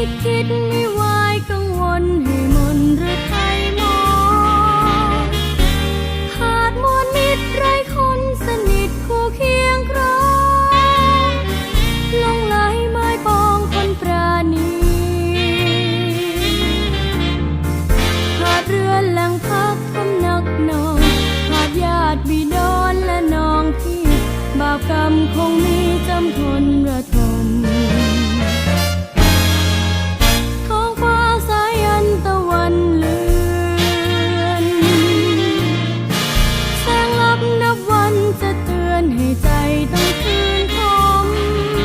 คิดคิดไม่วายกังวลให้มนหรือไทยมองหาดมวนมิตรไรคนสนิทคู่เคียงครองลงไหลไม้ปองคนปราณีหาดเรือหลังพักคำนักนองหาดญาติบิดอนและน้องพี่ บาปกรรมคงมีจำทนระท